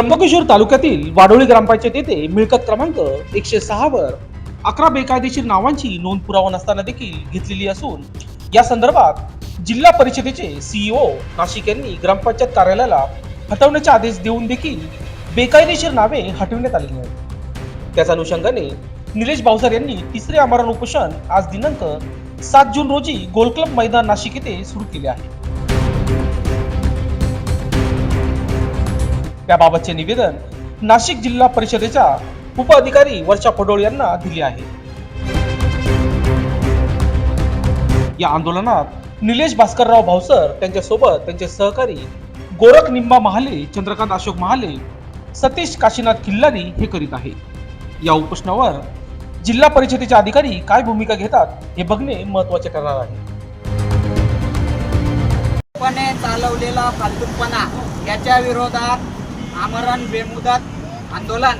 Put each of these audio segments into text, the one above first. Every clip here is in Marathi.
त्र्यंबकेश्वर तालुक्यातील वाडोळी ग्रामपंचायत येथे मिळकत क्रमांक एकशे सहा वर अकरा बेकायदेशीर नावांची नोंद पुरावा नसताना देखील घेतलेली असून या संदर्भात जिल्हा परिषदेचे सीईओ नाशिक यांनी ग्रामपंचायत कार्यालयाला हटवण्याचे आदेश देऊन देखील बेकायदेशीर नावे हटविण्यात आली आहेत. त्याच अनुषंगाने निलेश भावसार यांनी तिसरे आमरण उपोषण आज दिनांक सात जून रोजी गोलक्लब मैदान नाशिक येथे सुरू केले आहे. त्याबाबतचे निवेदन नाशिक जिल्हा परिषदेच्या उपअधिकारी वर्षा पडोळ यांना दिले आहे. या आंदोलनात निलेश भास्करराव भावसर त्यांच्यासोबत त्यांचे सहकारी गोरख निंबा महाले चंद्रकांत अशोक महाले सतीश काशीनाथ किल्लानी हे करीत आहे या उपोषणावर जिल्हा परिषदेचे अधिकारी काय भूमिका घेतात हे बघणे महत्त्वाचे ठरणार आहे. चालवलेला फालतूपणा याच्या विरोधात आमरण बेमुदत आंदोलन.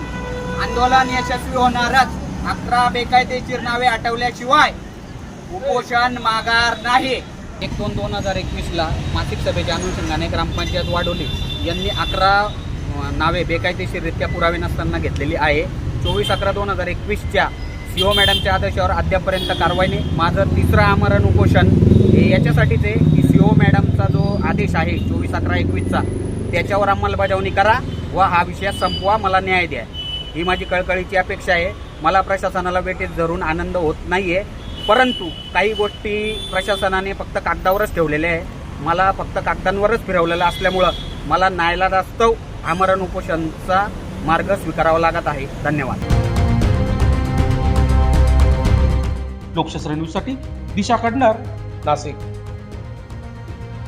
आंदोलन यशस्वी होणारच. अकरा बेकायदेशीर नावे आठवल्याशिवाय उपोषण माघार नाही. एक दोन दोन हजार एकवीसला मासिक सभेच्या अनुषंगाने ग्रामपंचायत वाढवली. यांनी अकरा नावे बेकायदेशीररित्या पुरावे नसताना घेतलेली आहे. चोवीस अकरा दोन हजार एकवीसच्या सीओ मॅडमच्या आदेशावर अद्यापर्यंत कारवाई नाही. माझं तिसरं आमरण उपोषण हे याच्यासाठीच आहे की सीओ मॅडमचा जो आदेश आहे चोवीस अकरा एकवीसचा त्याच्यावर अंमलबजावणी करा व हा विषय संपवा मला न्याय द्या. ही माझी कळकळीची अपेक्षा आहे. मला प्रशासनाला वेटेज धरून आनंद होत नाही आहे परंतु काही गोष्टी प्रशासनाने फक्त कागदावरच ठेवलेल्या आहे मला फक्त कागदांवरच फिरवलेलं असल्यामुळं मला नायला रास्तव आमरण उपोषणचा मार्ग स्वीकारावा लागत आहे. धन्यवाद. लोकशास्त्र न्यूजसाठी दिशा कडणार नाशिक